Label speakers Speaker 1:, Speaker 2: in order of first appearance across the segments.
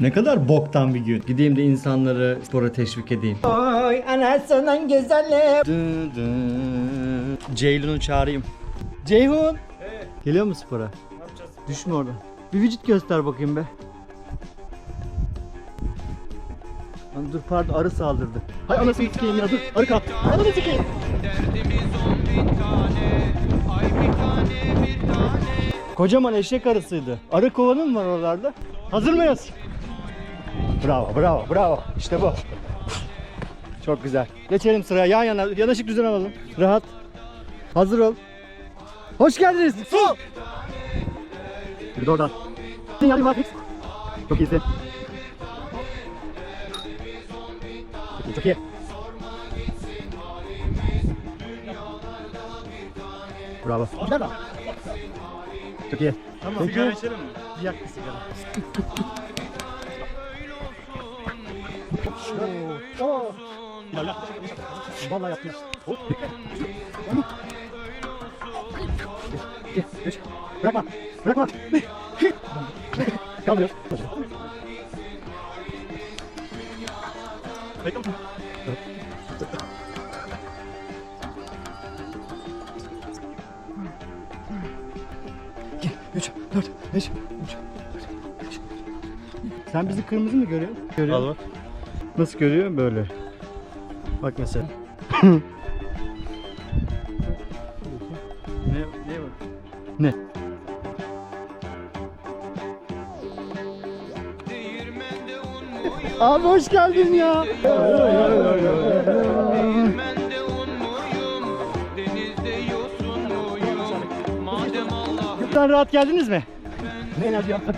Speaker 1: Ne kadar boktan bir gün. Gideyim de insanları spora teşvik edeyim.
Speaker 2: Oy anasının güzeli.
Speaker 1: Dın çağırayım. Ceyhun. Geliyor mu spora? Düşme orada. Bir vücut göster bakayım be. Lan dur pardon arı saldırdı. Hay anasını sikeyim ya dur. Arı kaptı. Anasını sikeyim. Kocaman eşek arısıydı. Arı kovanı mı var oralarda? Hazır mıyız? Bravo, bravo, bravo. İşte bu. Çok güzel. Geçelim sıraya. Yan yana, yanaşık düzen alalım. Rahat. Hazır ol. Hoş geldiniz. Su. Bir de oradan. Çok iyisin. Çok iyi, çok iyi. Bravo. Çok iyi. Tamam, sigara içelim mi? Yak bir sigara. Oo. İlerle. Vallahi yaptın. Hop. Gel. Bırakma. Bırakma. Kalmıyor. Bekle. Dört, beş. Sen bizi kırmızı mı görüyorsun? Görüyorum.
Speaker 3: Al bak.
Speaker 1: Nasıl görüyor? Böyle. Bak mesela.
Speaker 3: Ne, neye bak?
Speaker 1: Ne? Abi hoş geldin ya. Yurttan rahat geldiniz mi? Ne ya?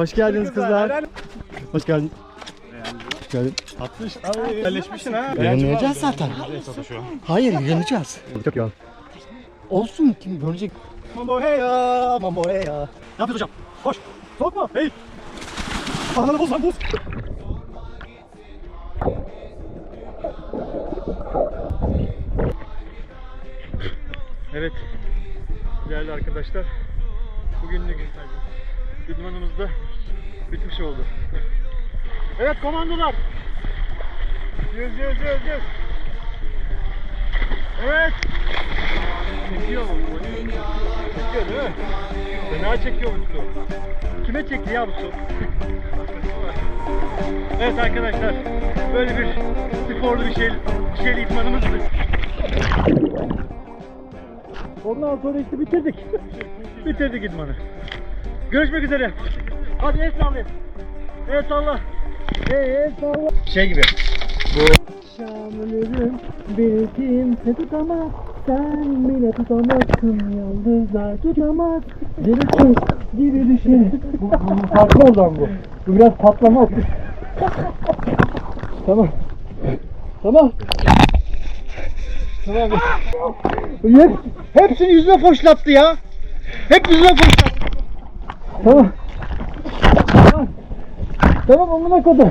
Speaker 1: Hoş geldiniz kızlar. Hoş geldin. Hoş geldin.
Speaker 3: 60. Abi yerleşmişsin ha.
Speaker 1: Yayınlayacağız zaten.
Speaker 3: şu an.
Speaker 1: Hayır yayınlayacağız. Çok yoğun. Olsun kim görecek. Mambo heya, mambo heya. Ne yapıyorsun hocam? Koş. Sokma. Hey. Ananı boz lan boz.
Speaker 3: Evet. Değerli arkadaşlar. Bugünlük idmanımız da bitmiş oldu. Evet komandolar. Yüz yüz yüz yüz. Evet. Çekiyor mu? Çekiyor değil mi? Fena çekiyor bu su. Kime çekti ya bu su? evet arkadaşlar. Böyle bir sporlu bir şey, bir şeyli idmanımızdı. Ondan sonra işte bitirdik. bitirdik idmanı. Görüşmek üzere. Hadi el sallayın. El salla. El salla.
Speaker 1: Şey gibi.
Speaker 2: Şamlarım bir kimse tutamaz. Sen bile tutamazsın yıldızlar tutamaz. Deli kuş gibi düşün.
Speaker 1: Farklı oradan bu. Bu biraz patlama oldu. tamam. Tamam. Tamam. Hep, hepsini yüzüne foşlattı ya. Hep yüzüne foşlattı. Tamam. Tamam. Amına kodum.